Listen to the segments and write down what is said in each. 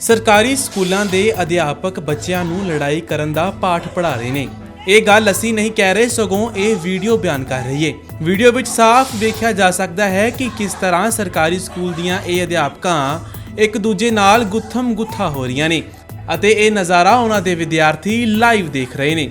ਸਰਕਾਰੀ ਸਕੂਲਾਂ ਦੇ ਅਧਿਆਪਕ ਬੱਚਿਆਂ ਨੂੰ ਲੜਾਈ ਕਰਨ ਦਾ ਪਾਠ ਪੜ੍ਹਾ ਰਹੇ ਨੇ। ਇਹ ਗੱਲ ਅਸੀਂ ਨਹੀਂ ਕਹਿ ਰਹੇ, ਸਗੋਂ ਇਹ ਵੀਡੀਓ ਬਿਆਨ ਕਰ ਰਹੀ ਹੈ ਵੀਡੀਓ ਵਿੱਚ ਸਾਫ਼ ਵੇਖਿਆ ਜਾ ਸਕਦਾ ਹੈ ਕਿ ਕਿਸ ਤਰ੍ਹਾਂ ਸਰਕਾਰੀ ਸਕੂਲ ਦੀਆਂ ਇਹ ਅਧਿਆਪਕਾਂ ਇੱਕ ਦੂਜੇ ਨਾਲ ਗੁੱਥਮ ਗੁੱਥਾ ਹੋ ਰਹੀਆਂ ਨੇ ਅਤੇ ਇਹ ਨਜ਼ਾਰਾ ਉਹਨਾਂ ਦੇ ਵਿਦਿਆਰਥੀ ਲਾਈਵ ਦੇਖ ਰਹੇ ਨੇ।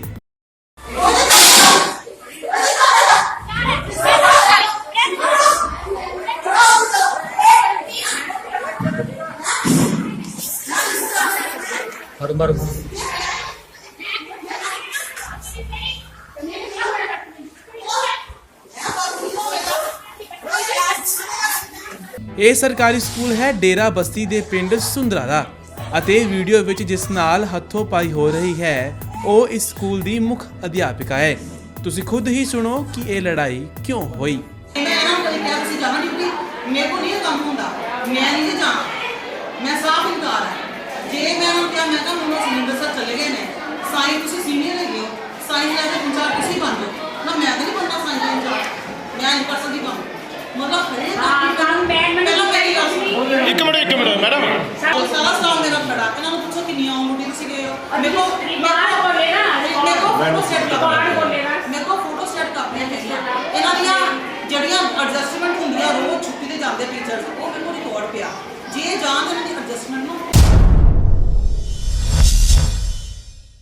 ਮਰ ਇਹ ਸਰਕਾਰੀ ਸਕੂਲ ਹੈ ਡੇਰਾ ਬਸਤੀ ਦੇ ਪਿੰਡ ਸੁੰਦਰਾ ਦਾ ਅਤੇ ਵੀਡੀਓ ਵਿੱਚ ਜਿਸ ਨਾਲ ਹੱਥੋਂ ਪਾਈ ਹੋ ਰਹੀ ਹੈ ਉਹ ਇਸ ਸਕੂਲ ਦੀ ਮੁੱਖ ਅਧਿਆਪਿਕਾ ਹੈ। ਤੁਸੀਂ ਖੁਦ ਹੀ ਸੁਣੋ ਕਿ ਇਹ ਲੜਾਈ ਕਿਉਂ ਹੋਈ। ਮੈਂ ਨਾ ਕੋਈ ਕਿਹਾ ਤੁਸੀਂ ਜਾਣਾ ਡਿਊਟੀ ਮੇਰੇ ਕੋਲ ਨਹੀਂ ਇਹ ਕੰਮ ਹੁੰਦਾ। ਮੈਂ ਨਹੀਂ ਜੀ ਜਾਣਾ। ਮੈਂ ਸਾਫ਼ ਇਨਕਾਰ ਹੈ। ਸੁਰਿੰਦਰ ਸਰ ਚਲੇ ਗਏ ਨੇ। ਸਾਈਂ ਤੁਸੀਂ ਸੀਨੀਅਰ ਹੈਗੇ ਹੋ। ਸਾਈਂ ਲੈ ਕੇ ਇੰਚਾਰਜ ਤੁਸੀਂ ਬਣ ਜਾਓ। ਨਾ ਮੈਂ ਤਾਂ ਨਹੀਂ ਬਣਨਾ ਸਾਈਂ ਦਾ ਇੰਚਾਰਜ ਮੈਂ ਇੱਕ ਪਰਸਨ ਦੀ ਕੰਮ ਮਤਲਬ ਹਰੇ ਹਾਂ ਕੰਮ ਬੈਂਡ ਮੈਂ ਪਹਿਲਾਂ ਮੇਰੀ ਗੱਲ ਇੱਕ ਮਿੰਟ ਇੱਕ ਮਿੰਟ ਮੈਡਮ। ਸਾਰਾ ਸਟਾਫ ਮੇਰਾ ਖੜਾ। ਤੇ ਨਾਲ ਪੁੱਛੋ ਕਿੰਨੀ ਆਉਂ ਡਿਊਟੀ ਸੀ ਗਏ ਹੋ ਦੇਖੋ ਬਾਹਰ ਬੋਲੇ ਨਾ। ਦੇਖੋ ਫੋਟੋ ਸੈਟ ਕਰੋ ਬਾਹਰ ਬੋਲੇ ਨਾ। ਦੇਖੋ ਫੋਟੋ ਸੈਟ ਕਰਨੇ ਹੈਗੀਆਂ ਇਹਨਾਂ ਦੀਆਂ ਜਿਹੜੀਆਂ ਐਡਜਸਟਮੈਂਟ ਹੁੰਦੀਆਂ ਰੋਜ਼ ਛੁੱਟੀ ਤੇ ਜਾਂਦੇ ਟੀਚਰਸ ਉਹ ਮੈਨੂੰ ਰਿਕਾਰਡ ਪਿਆ। ਜੇ ਜਾਣ ਤਾਂ ਇਹਨਾਂ ਦੀ ਐਡਜਸਟਮੈਂਟ ਨੂੰ